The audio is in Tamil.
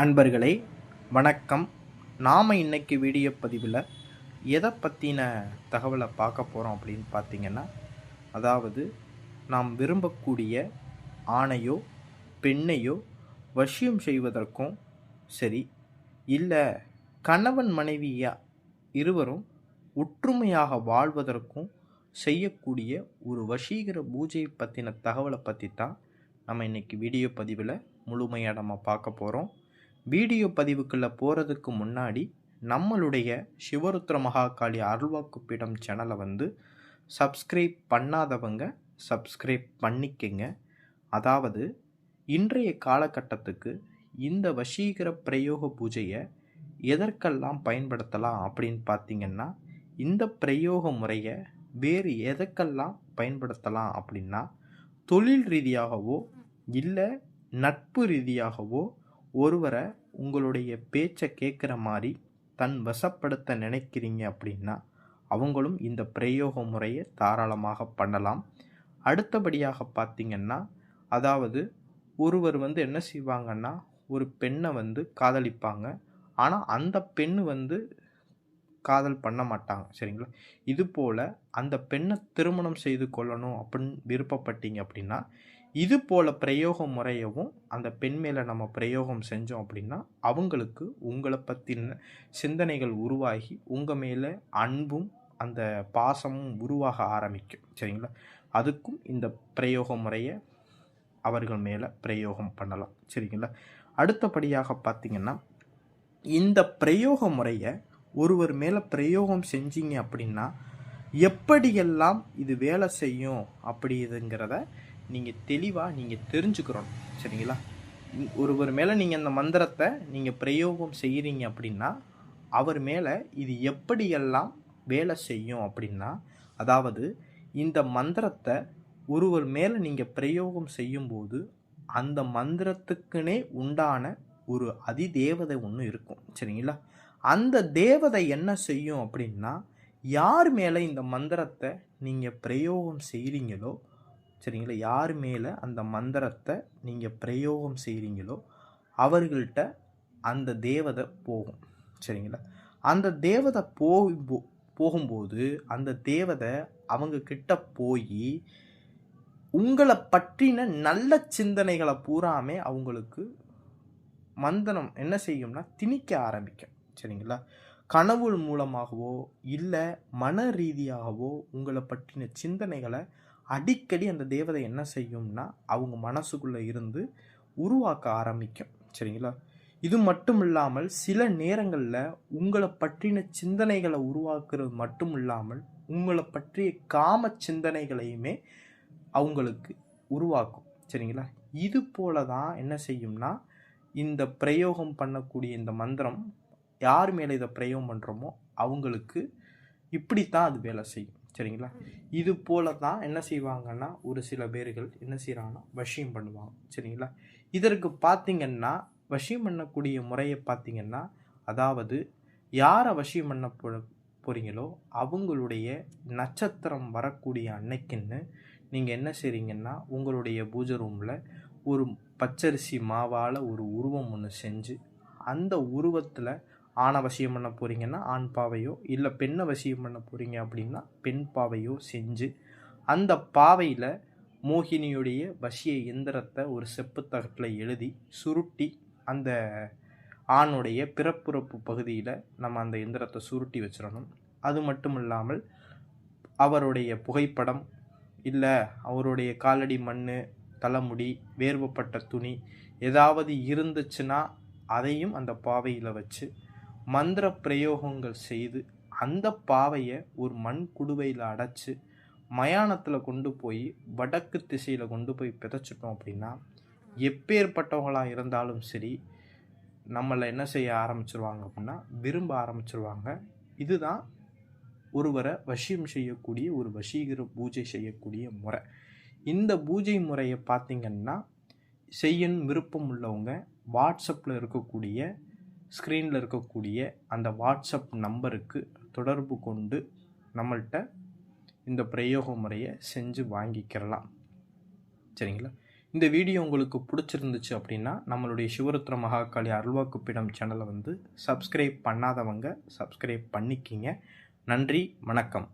அன்பர்களே வணக்கம். நாம் இன்றைக்கி வீடியோ பதிவில் எதை பற்றின தகவலை பார்க்க போகிறோம் அப்படின்னு பார்த்தீங்கன்னா அதாவது நாம் விரும்பக்கூடிய ஆணையோ பெண்ணையோ வசியம் செய்வதற்கும் சரி இல்லை கணவன் மனைவியா இருவரும் ஒற்றுமையாக வாழ்வதற்கும் செய்யக்கூடிய ஒரு வசீகர பூஜை பற்றின தகவலை பற்றி தான் நம்ம இன்றைக்கி வீடியோ பதிவில் முழுமையாக நம்ம பார்க்க போகிறோம் வீடியோ பதிவுக்குள்ளே போகிறதுக்கு முன்னாடி நம்மளுடைய சிவருத்ர மகாகாளி அருள்வாக்கு பீடம் சேனலை வந்து சப்ஸ்கிரைப் பண்ணாதவங்க சப்ஸ்கிரைப் பண்ணிக்கங்க. அதாவது இன்றைய காலகட்டத்துக்கு இந்த வசீகர பிரயோக பூஜையை எதற்கெல்லாம் பயன்படுத்தலாம் அப்படின்னு பார்த்தீங்கன்னா இந்த பிரயோக முறையை வேறு எதற்கெல்லாம் பயன்படுத்தலாம் அப்படின்னா தொழில் ரீதியாகவோ இல்லை நட்பு ரீதியாகவோ ஒருவரை உங்களுடைய பேச்சை கேட்குற மாதிரி தன் வசப்படுத்த நினைக்கிறீங்க அப்படின்னா அவங்களும் இந்த பிரயோக முறையை தாராளமாக பண்ணலாம். அடுத்தபடியாக பார்த்திங்கன்னா அதாவது ஒருவர் வந்து என்ன செய்வாங்கன்னா ஒரு பெண்ணை வந்து காதலிப்பாங்க. ஆனால் அந்த பெண் வந்து காதல் பண்ண மாட்டாங்க சரிங்களா? இது போல் அந்த பெண்ணை திருமணம் செய்து கொள்ளணும் அப்படின்னு விருப்பப்பட்டீங்க அப்படின்னா இது போல் பிரயோக முறையவும் அந்த பெண் மேலே நம்ம பிரயோகம் செஞ்சோம் அப்படின்னா அவங்களுக்கு உங்களை பற்றின சிந்தனைகள் உருவாகி உங்கள் மேலே அன்பும் அந்த பாசமும் உருவாக ஆரம்பிக்கும் சரிங்களா? அதுக்கும் இந்த பிரயோக முறையை அவர்கள் மேலே பிரயோகம் பண்ணலாம் சரிங்களா? அடுத்தபடியாக பார்த்தீங்கன்னா இந்த பிரயோக முறையை ஒருவர் மேலே பிரயோகம் செஞ்சீங்க அப்படின்னா எப்படியெல்லாம் இது வேலை செய்யும் அப்படிங்கிறத நீங்கள் தெளிவாக நீங்கள் தெரிஞ்சுக்கிறோம் சரிங்களா? ஒருவர் மேலே நீங்கள் அந்த மந்திரத்தை நீங்கள் பிரயோகம் செய்கிறீங்க அப்படின்னா அவர் மேலே இது எப்படியெல்லாம் வேலை செய்யும் அப்படின்னா அதாவது இந்த மந்திரத்தை ஒருவர் மேலே நீங்கள் பிரயோகம் செய்யும்போது அந்த மந்திரத்துக்குனே உண்டான ஒரு அதிதேவதை ஒன்று இருக்கும். சரிங்களா? அந்த தேவதை என்ன செய்யும் அப்படின்னா யார் மேலே இந்த மந்திரத்தை நீங்கள் பிரயோகம் செய்கிறீங்களோ சரிங்களா? யார் மேலே அந்த மந்திரத்தை நீங்கள் பிரயோகம் செய்கிறீங்களோ அவர்கள்ட்ட அந்த தேவதை போகும் சரிங்களா? அந்த தேவதை போ போகும்போது அந்த தேவதை அவங்க கிட்ட போய் உங்களை பற்றின நல்ல சிந்தனைகளை பூராமே அவங்களுக்கு மந்திரம் என்ன செய்யும்னா திணிக்க ஆரம்பிக்கும். சரிங்களா? கனவு மூலமாகவோ இல்லை மன ரீதியாகவோ உங்களை பற்றின சிந்தனைகளை அடிக்கடி அந்த தேவதை என்ன செய்யும்னா அவங்க மனசுக்குள்ளே இருந்து உருவாக்க ஆரம்பிக்கும். சரிங்களா? இது மட்டும் இல்லாமல் சில நேரங்களில் உங்களை பற்றின சிந்தனைகளை உருவாக்குறது மட்டும் இல்லாமல் உங்களை பற்றிய காம சிந்தனைகளையுமே அவங்களுக்கு உருவாக்கும். சரிங்களா? இது போல தான் என்ன செய்யும்னா இந்த பிரயோகம் பண்ணக்கூடிய இந்த மந்திரம் யார் மேலே இதை பிரயோகம் பண்ணுறோமோ அவங்களுக்கு இப்படித்தான் அது வேலை செய்யும். சரிங்களா? இது போல தான் என்ன செய்வாங்கன்னா ஒரு சில பேர்கள் என்ன செய்கிறாங்கன்னா வஷியம் பண்ணுவாங்க. சரிங்களா? இதற்கு பார்த்தீங்கன்னா வஷியம் பண்ணக்கூடிய முறையை பார்த்திங்கன்னா அதாவது யாரை வஷியம் பண்ண போ போகிறீங்களோ அவங்களுடைய நட்சத்திரம் வரக்கூடிய அன்னைக்குன்னு நீங்கள் என்ன செய்கிறீங்கன்னா உங்களுடைய பூஜை ரூமில் ஒரு பச்சரிசி மாவால் ஒரு உருவம் ஒன்று செஞ்சு அந்த உருவத்தில் ஆணை வசியம் பண்ண போகிறீங்கன்னா ஆண் பாவையோ இல்லை பெண்ணை வசியம் பண்ண போகிறீங்க அப்படின்னா பெண் பாவையோ செஞ்சு அந்த பாவையில் மோகினியுடைய வசிய எந்திரத்தை ஒரு செப்பு தகட்டில் எழுதி சுருட்டி அந்த ஆணுடைய பிறப்புறப்பு பகுதியில் நம்ம அந்த எந்திரத்தை சுருட்டி வச்சிடணும். அது மட்டும் இல்லாமல் அவருடைய புகைப்படம் இல்லை அவருடைய காலடி மண் தலைமுடி வேர்வப்பட்ட துணி ஏதாவது இருந்துச்சுன்னா அதையும் அந்த பாவையில் வச்சு மந்திர பிரயோகங்கள் செய்து அந்த பாவையை ஒரு மண் குடுவையில் அடைச்சி மயானத்தில் கொண்டு போய் வடக்கு திசையில் கொண்டு போய் பிதைச்சிட்டோம் அப்படின்னா எப்பேற்பட்டவங்களாக இருந்தாலும் சரி நம்மளை என்ன செய்ய ஆரம்பிச்சிருவாங்க அப்படின்னா விரும்ப ஆரம்பிச்சிருவாங்க. இதுதான் ஒருவரை வசியம் செய்யக்கூடிய ஒரு வசீகர பூஜை செய்யக்கூடிய முறை. இந்த பூஜை முறையை பார்த்திங்கன்னா செய்யணும் விருப்பம் உள்ளவங்க வாட்ஸ்அப்பில் இருக்கக்கூடிய ஸ்க்ரீனில் இருக்கக்கூடிய அந்த வாட்ஸ்அப் நம்பருக்கு தொடர்பு கொண்டு நம்மள்கிட்ட இந்த பிரயோக முறையை செஞ்சு வாங்கிக்கிறலாம். சரிங்களா? இந்த வீடியோ உங்களுக்கு பிடிச்சிருந்துச்சு அப்படின்னா நம்மளுடைய சிவருத்ர மகாகாளி அருள்வாக்குப்பிடம் சேனலை வந்து சப்ஸ்கிரைப் பண்ணாதவங்க சப்ஸ்கிரைப் பண்ணிக்கிங்க. நன்றி வணக்கம்.